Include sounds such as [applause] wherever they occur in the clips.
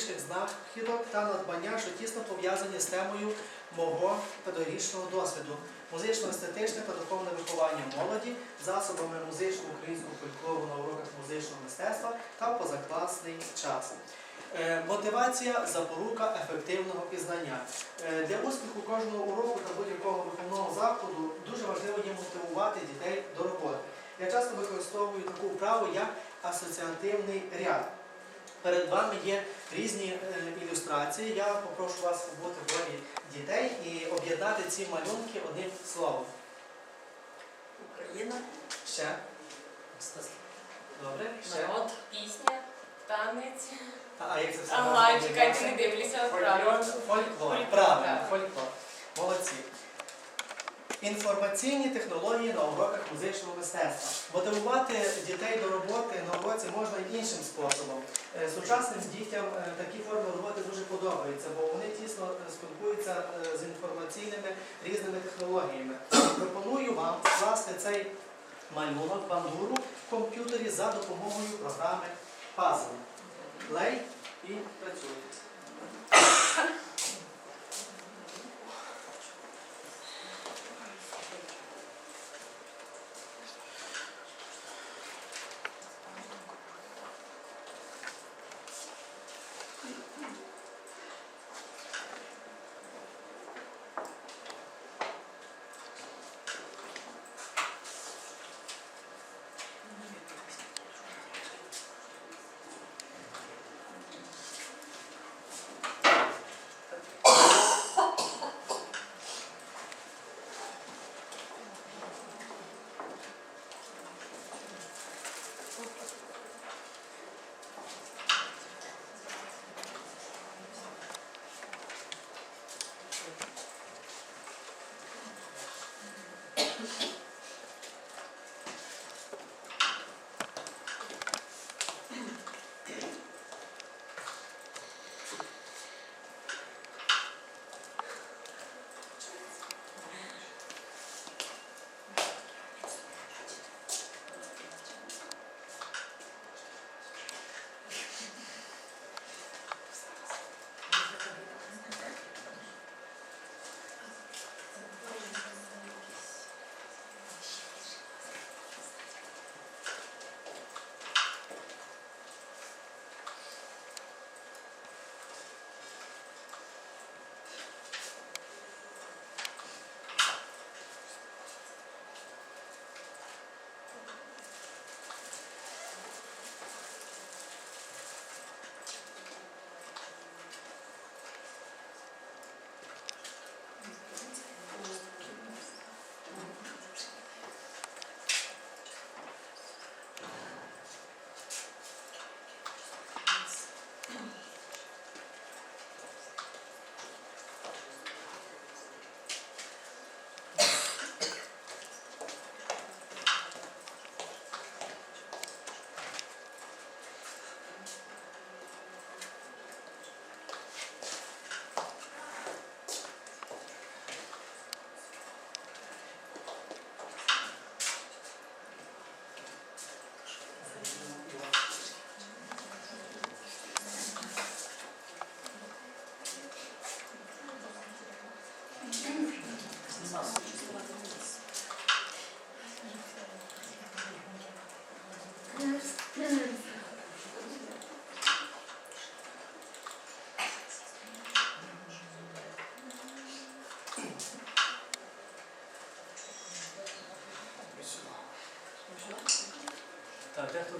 педагогічних знахідок та надбання, що тісно пов'язані з темою мого педагогічного досвіду, музично-естетичне та духовне виховання молоді, засобами музичного українського фольклору на уроках музичного мистецтва та позакласний час. Е, Мотивація запорука ефективного пізнання. Е, Для успіху кожного уроку та будь-якого виховного заходу дуже важливо є мотивувати дітей до роботи. Я часто використовую таку вправу як асоціативний ряд. Перед вами є різні е, ілюстрації. Я попрошу вас бути в ролі дітей і об'єднати ці малюнки одним словом. Україна, Ще. Добре? Ще. народ, Пісня, танець. А, а як це все? Ага, чекайте, не дивлюся. Фольклор, Фольклор, правильно, фольклор. Інформаційні технології на уроках музичного мистецтва. Мотивувати дітей до роботи на уроці можна іншим способом. Е, Сучасним дітям е, такі форми роботи дуже подобаються, бо вони тісно е, спілкуються з інформаційними різними технологіями. [clears throat] Пропоную вам скласти цей малюнок бандуру в комп'ютері за допомогою програми Puzzle. Play і працюйте.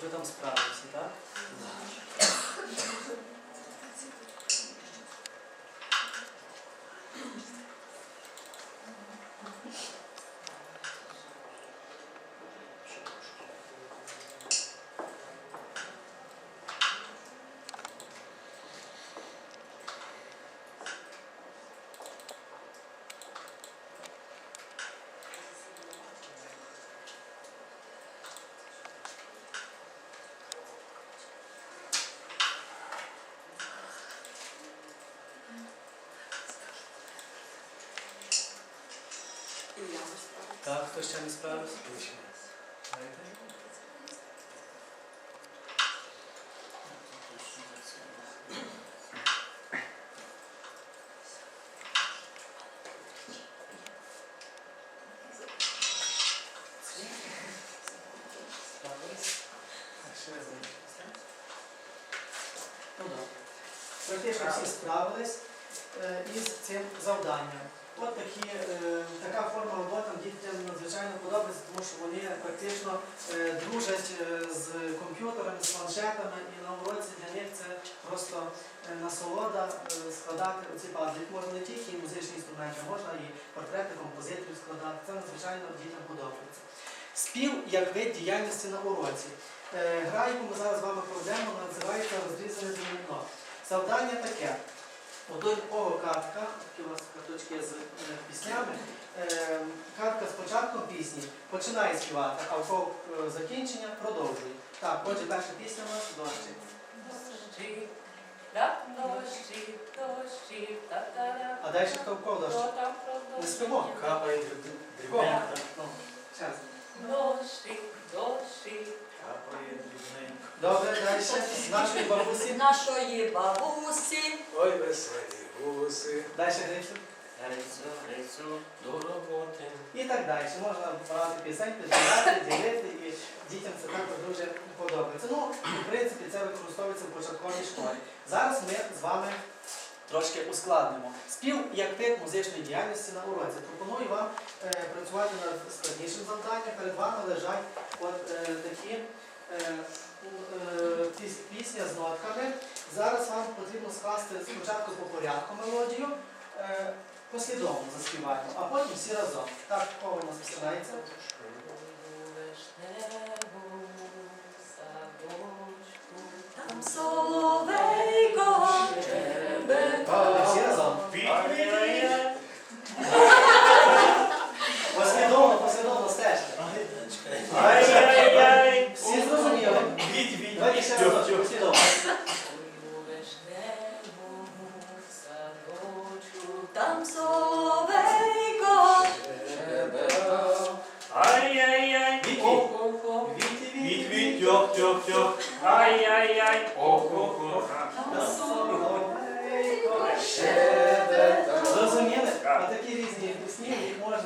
Вже там справився, так? Хто ще не справився? Ну. Практично всі справились е, із цим завданням. От такі, е, така форма роботи дітям надзвичайно подобається, тому що вони практично е, дружать е, з комп'ютерами, з планшетами, і на уроці для них це просто насолода складати оці пазлі. Можна не тільки музичні інструменти, можна і портрети композиторів складати. Це надзвичайно дітям подобається. Спів як вид діяльності на уроці. Гра, яку ми зараз з вами проведемо, називається розрізане доміно. Завдання таке. Ото кого картка, такі у вас карточки з е, піснями. Е, картка з початком пісні починає співати, а в кого е, закінчення продовжує. Так, отже, перша пісня у нас дощі. Дощі, так, дощі, дощі, та-та-ра. А далі хто в кого дощі? Не спимо. Капає дрібненько. Ну, час. Дощі, дощі. Добре, далі. Нашої бабусі. нашої бабусі. Ой, веселі гуси. Далі Грицю. Грицю, грицю, до роботи. І так далі. Можна брати пісень, підбирати, ділити, і дітям це також дуже подобається. Ну, в принципі, це використовується в початковій школі. Зараз ми з вами трошки ускладнимо. Спів як тип музичної діяльності на уроці. Пропоную вам е, працювати над складнішим завданням. Перед вами лежать от е, такі е, е, піс- пісня з нотками. Зараз вам потрібно скласти спочатку по порядку мелодію. Е, послідовно заспіваємо, а потім всі разом. Так, кого у нас починається? Соловейко. Всі разом. Послідовно, послідовно стежте. Всі зрозуміли? Давайте ще разом, послідовно.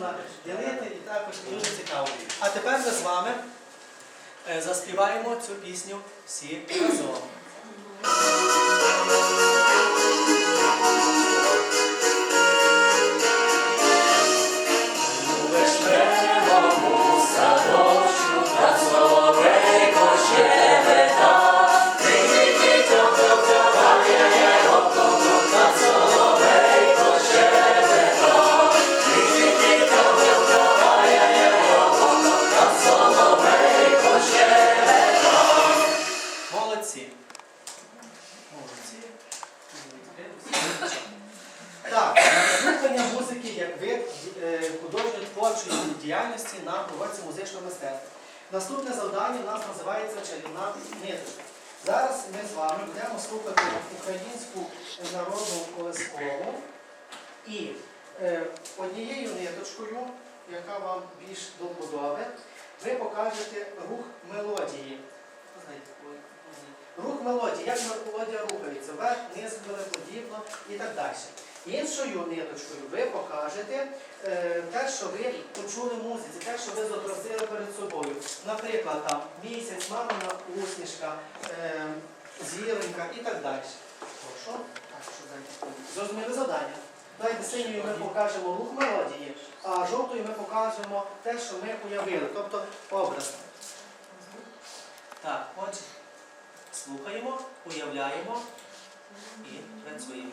Можна ділити і також дуже цікаво. А тепер ми з вами е, заспіваємо цю пісню всі разом. Завдання у нас називається чарівна ниточка. Зараз ми з вами будемо слухати українську народну колискову і е, однією ниточкою, яка вам більш до вподоби, ви покажете рух мелодії. Рух мелодії, як мелодія рухається, вверх, вниз, подібно і так далі. Іншою ниточкою ви покажете е, те, що ви почули музиці, те, що ви зобразили перед собою. Наприклад, там місяць, мамина усмішка, е, зіронька і так далі. Хорошо? Так, що дайте. Зрозуміли завдання. Давайте синьою ми покажемо рух мелодії, а жовтою ми покажемо те, що ми уявили, тобто образ. Так, отже, слухаємо, уявляємо і працюємо.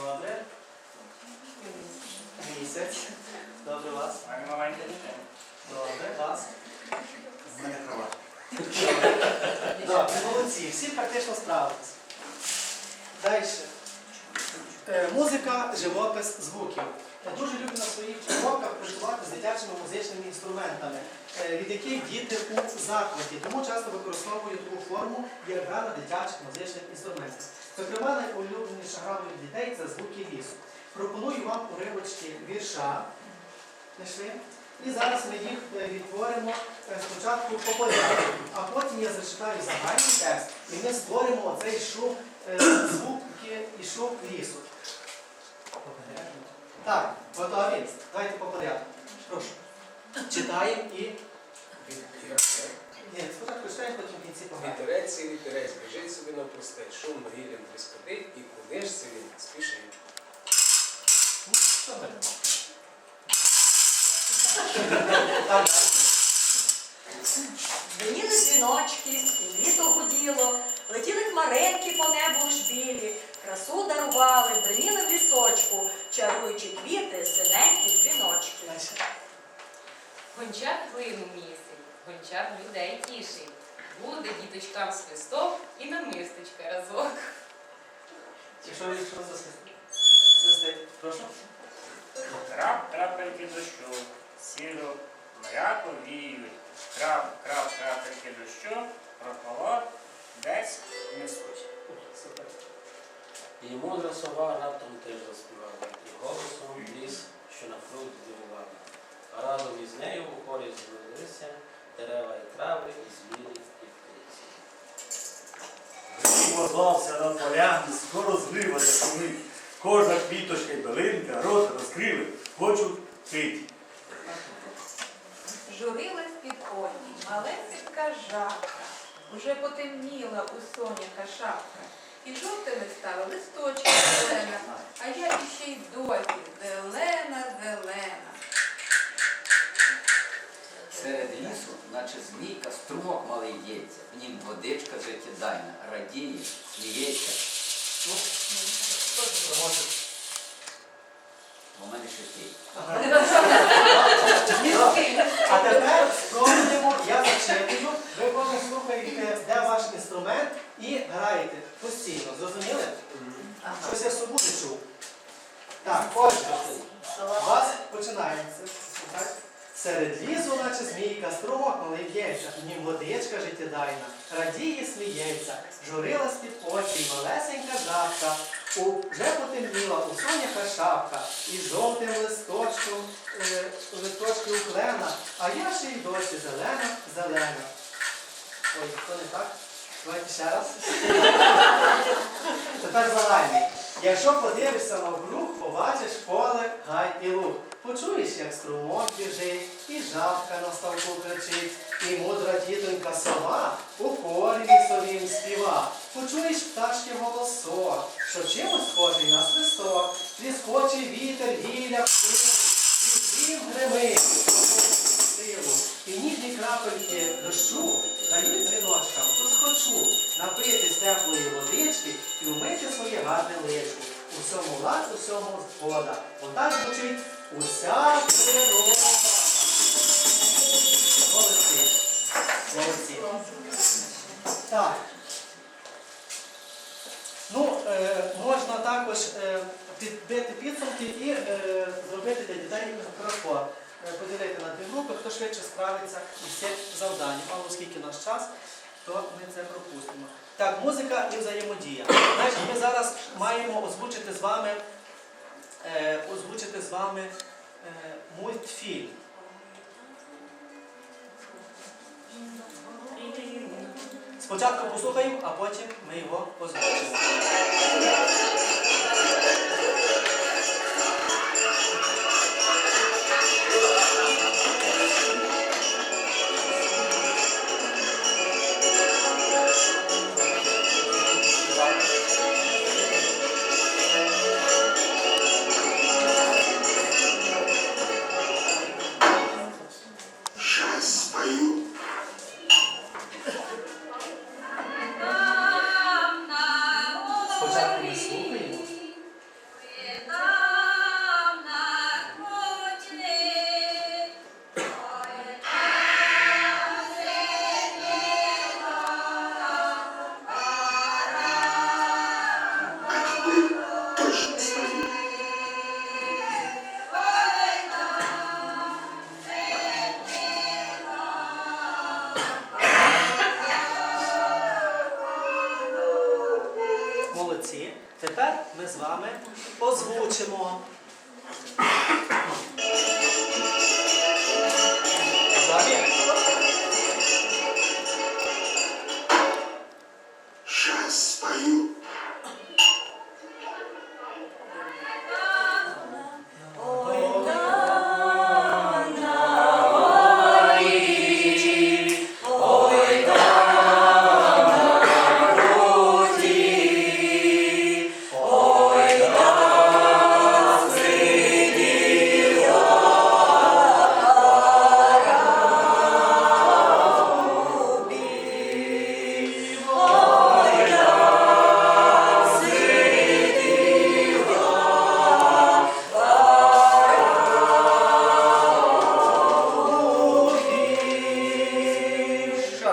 Добре. Місяць. Добре вас. Маємо маленьке маленька. Добре, вас. Мене права. Добре, молодці, всі практично справились. Далі. Е, Музика, живопис, звуків. Я дуже люблю на своїх уроках працювати з дитячими музичними інструментами, е, від яких діти у захваті, тому часто використовую таку форму як гра на дитячих музичних інструментах. Зокрема, найулюбленіша гра моїх дітей це звуки лісу. Пропоную вам уривочки вірша. Знайшли? І зараз ми їх е, відтворимо е, спочатку по порядку, а потім я зачитаю загальний текст, і ми створимо оцей шум, звуки і шум лісу. Так, готові? Давайте по порядку. Прошу. Читаємо і. Ні, спочатку читаємо, потім в кінці пограємо. Вітерець і вітерець, біжить собі навпростець, шум гілем тріскотить, і куди ж це він спішить. Що ми? Так, далі. Дзвеніли дзвіночки, літо гуділо, летіли хмаринки по небу ж білі, красу дарували, бриніли в лісочку, чаруючи квіти, синенькі дзвіночки. Гончар глину місить, гончар людей тішить. Буде діточкам свисток і намисточка разок. Якщо ви що засвистить? Свистить. Прошу. Трап, трапельки дощу, сіро, мряко віють. Крап, крап, крапельки дощу, прохолод, десь несуть. Супер. І мудра сова раптом теж заспівала, і голосом ліс, що на фрукт здивувала. А разом із нею у хорі злилися дерева і трави, і звірі, і птиці. Грім озвався над полями, скоро злива шумить. Кожна квіточка й долинка, рот розкрили, хочуть пити. Журилась під одні, малесенька жабка, уже потемніла у соняка шапка, і жовтими стали листочки зелена, а я іще й досі зелена, зелена. Серед лісу, наче змійка, струмок малий дється, в нім водичка життєдайна, радіє, сміється. Ну, у мене ще. А тепер в нім водичка життєдайна, радіє, сміється, журилась під очі, малесенька жабка, у, вже потемніла у соняха шапка, і жовтим листочком, е, листочки уклена, а я ще й досі зелена, зелена. Ой, то не так? Давайте ще раз. [laughs] Тепер загальний. Якщо подивишся навкруг, побачиш поле, гай і луг. Почуєш, як струмок біжить, і жабка на ставку кричить, і мудра дітонька сова у хорі лісовім співа. Почуєш пташки голосок, що чимось схожий на свисток, тріскочий вітер, гілля вплив, і грім гримить, силу, і ніжні крапельки дощу дають дзвіночкам, то схочу напитись теплої водички і умити своє гарне личко. Усьому лад, усьому згода. Отак звучить уся природа. Поділити на дві групи, хто швидше справиться із цим завданням. Але оскільки наш час, то ми це пропустимо. Так, музика і взаємодія. Значить, ми зараз маємо озвучити з вами, е, озвучити з вами е, мультфільм. Спочатку послухаємо, а потім ми його озвучимо.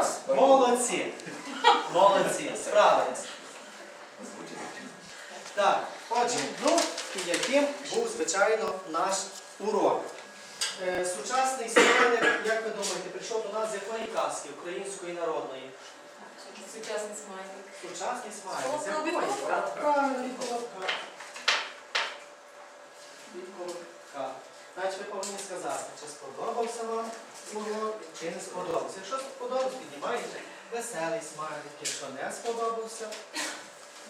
Щас. Молодці! Молодці! Справились. Так, отже, ну яким був, звичайно, наш урок. Е, сучасний смайлик, як ви думаєте, прийшов до нас з якої казки, української народної? Сучасний смайлик. Сучасний смайлик. З якої? Правильно, від колобка. Від колобка. Значить, ви повинні сказати, чи сподобався вам урок, чи не сподобався. Якщо сподобався, піднімаєте веселий смайлик. Якщо не сподобався,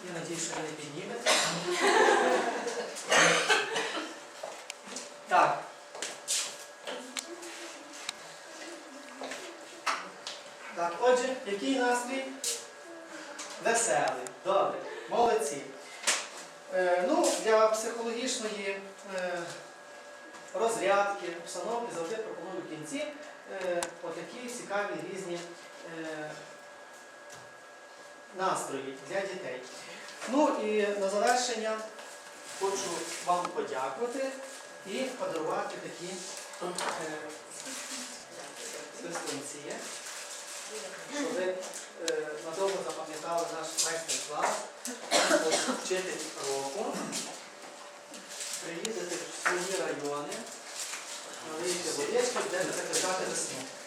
я надію, що ви не піднімете. Різні е, настрої для дітей. Ну і на завершення хочу вам подякувати і подарувати такі е, свистунці, щоб ви е, надовго запам'ятали наш майстер-клас, вчитель року. Приїдете в свої райони, налиєте водички, будете закликати весну.